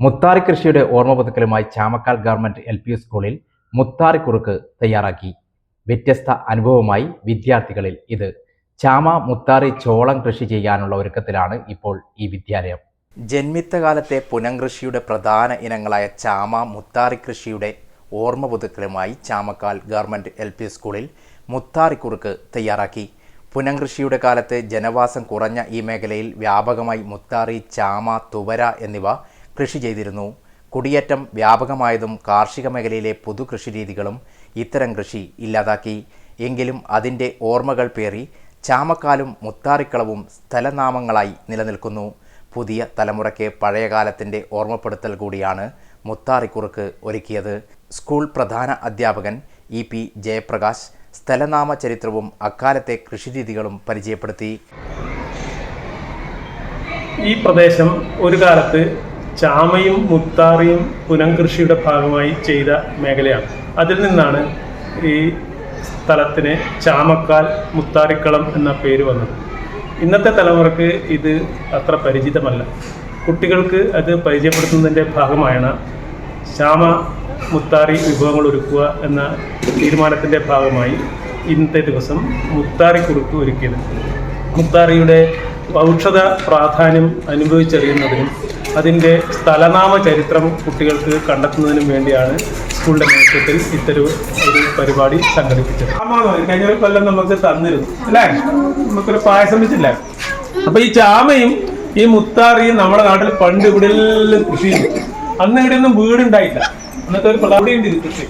മുത്താറി കൃഷിയുടെ ഓർമ്മ പുതുക്കലുമായി ചാമക്കാൽ ഗവൺമെന്റ് എൽ പി സ്കൂളിൽ മുത്താറി കുറുക്ക് തയ്യാറാക്കി. വ്യത്യസ്ത അനുഭവമായി വിദ്യാർത്ഥികളിൽ ഇത്. ചാമ മുത്താറി ചോളം കൃഷി ചെയ്യാനുള്ള ഒരുക്കത്തിലാണ് ഇപ്പോൾ ഈ വിദ്യാലയം. ജന്മിത്തകാലത്തെ പുനംകൃഷിയുടെ പ്രധാന ഇനങ്ങളായ ചാമ മുത്താറി കൃഷിയുടെ ഓർമ്മ പുതുക്കലുമായി ചാമക്കാൽ ഗവൺമെന്റ് എൽ പി സ്കൂളിൽ മുത്താറിക്കുറുക്ക് തയ്യാറാക്കി. പുനംകൃഷിയുടെ കാലത്ത് ജനവാസം കുറഞ്ഞ ഈ മേഖലയിൽ വ്യാപകമായി മുത്താറി ചാമ തുവര എന്നിവ കൃഷി ചെയ്തിരുന്നു. കുടിയേറ്റം വ്യാപകമായതും കാർഷിക മേഖലയിലെ പുതു കൃഷിരീതികളും ഇത്തരം കൃഷി ഇല്ലാതാക്കി. എങ്കിലും അതിന്റെ ഓർമ്മകൾ പേറി ചാമക്കാലും മുത്താറിക്കളവും സ്ഥലനാമങ്ങളായി നിലനിൽക്കുന്നു. പുതിയ തലമുറയ്ക്ക് പഴയകാലത്തിന്റെ ഓർമ്മപ്പെടുത്തൽ കൂടിയാണ് മുത്താറിക്കുറുക്ക് ഒരുക്കിയത്. സ്കൂൾ പ്രധാന അധ്യാപകൻ ഇ പി ജയപ്രകാശ് സ്ഥലനാമ ചരിത്രവും അക്കാലത്തെ കൃഷിരീതികളും പരിചയപ്പെടുത്തി. ഈ പ്രദേശം ഒരു കാലത്ത് ചാമയും മുത്താറിയും പുനംകൃഷിയുടെ ഭാഗമായി ചെയ്ത മേഖലയാണ്. അതിൽ നിന്നാണ് ഈ സ്ഥലത്തിന് ചാമക്കാൽ മുത്താറിക്കളം എന്ന പേര് വന്നത്. ഇന്നത്തെ തലമുറയ്ക്ക് ഇത് അത്ര പരിചിതമല്ല. കുട്ടികൾക്ക് അത് പരിചയപ്പെടുത്തുന്നതിന്റെ ഭാഗമായാണ് ചാമ മുത്താറി വിഭവങ്ങൾ ഒരുക്കുക എന്ന തീരുമാനത്തിന്റെ ഭാഗമായി ഇന്നത്തെ ദിവസം മുത്താറി കുറുക്ക് ഒരുക്കിയത്. മുത്താറിയുടെ ഔഷധ പ്രാധാന്യം അനുഭവിച്ചറിയുന്നതിനും അതിന്റെ സ്ഥലനാമ ചരിത്രം കുട്ടികൾക്ക് കണ്ടെത്തുന്നതിനും വേണ്ടിയാണ് സ്കൂളിന്റെ നേതൃത്വത്തിൽ ഇത്തരം ഒരു പരിപാടി സംഘടിപ്പിച്ചത്. കഴിഞ്ഞ ഒരു കൊല്ലം നമുക്ക് തന്നിരുന്നു അല്ലേ? നമുക്കൊരു പായസം വെച്ചില്ല? അപ്പൊ ഈ ചാമയും ഈ മുത്താറിയും നമ്മുടെ നാട്ടിൽ പണ്ട് ഇവിടെ കൃഷി അന്ന് ഇവിടെ ഒന്നും വീടുണ്ടായില്ല. അന്നത്തെ ഒരു പ്രതാപടിയുണ്ട് ഇത് കൃഷി.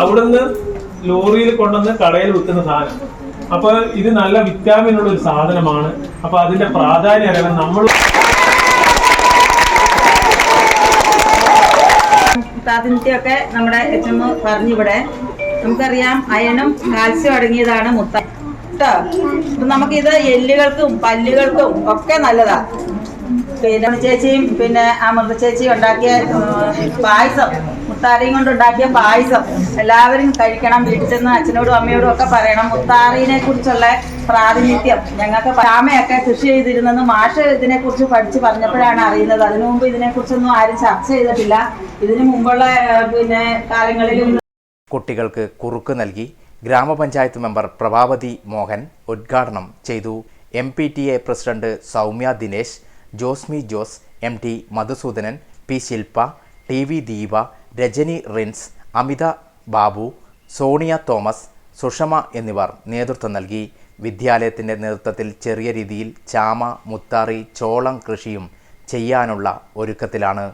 അവിടുന്ന് ലോറിയിൽ കൊണ്ടുവന്ന് കടയിൽ വിൽക്കുന്ന സാധനം. അപ്പൊ ഇത് നല്ല വിറ്റാമിനുള്ള ഒരു സാധനമാണ്. അപ്പൊ അതിന്റെ പ്രാധാന്യം അറിയാൻ നമ്മൾ പ്രാതിനിധ്യമൊക്കെ നമ്മുടെ എച്ച് എം പറഞ്ഞിവിടെ. നമുക്കറിയാം അയണും കാൽസ്യം അടങ്ങിയതാണ് മുത്ത കേട്ടോ നമുക്ക് എല്ലുകൾക്കും പല്ലുകൾക്കും ഒക്കെ നല്ലതാ. പിന്നെ ചേച്ചിയും പിന്നെ അമൃത ചേച്ചിയും ഉണ്ടാക്കിയ പായസം. മുത്താറിയും കൊണ്ട് ഉണ്ടാക്കിയ പായസം. എല്ലാവരും കഴിക്കണം. വീട്ടിൽ ചെന്ന് അച്ഛനോടും അമ്മയോടും ഒക്കെ പറയണം. മുത്താറിനെ കുറിച്ചുള്ള പ്രാതിനിധ്യം. ഞങ്ങൾക്ക് രാമയൊക്കെ കൃഷി ചെയ്തിരുന്നെന്ന് മാഷ് ഇതിനെ കുറിച്ച് പഠിച്ച് പറഞ്ഞപ്പോഴാണ് അറിയുന്നത്. അതിനു മുമ്പ് ഇതിനെ കുറിച്ചൊന്നും ആരും ചർച്ച ചെയ്തിട്ടില്ല. ഇതിനു മുമ്പുള്ള പിന്നെ കാലങ്ങളിലും കുട്ടികൾക്ക് കുറുക്ക് നൽകി ഗ്രാമപഞ്ചായത്ത് മെമ്പർ പ്രഭാവതി മോഹൻ ഉദ്ഘാടനം ചെയ്തു. M P T A president Soumya Dinesh Josmi Jose M T Madhusoodanan P Shilpa T V Deepa Rajani Rins Amitha Babu Sonia Thomas Sushama എന്നിവർ നേതൃത്വം നൽകി. വിദ്യാലയത്തിന്റെ നേതൃത്വത്തിൽ ചെറിയ രീതിയിൽ ചാമ മുത്താറി ചോളം കൃഷിയും ചെയ്യാനുള്ള ഒരുക്കത്തിലാണ്.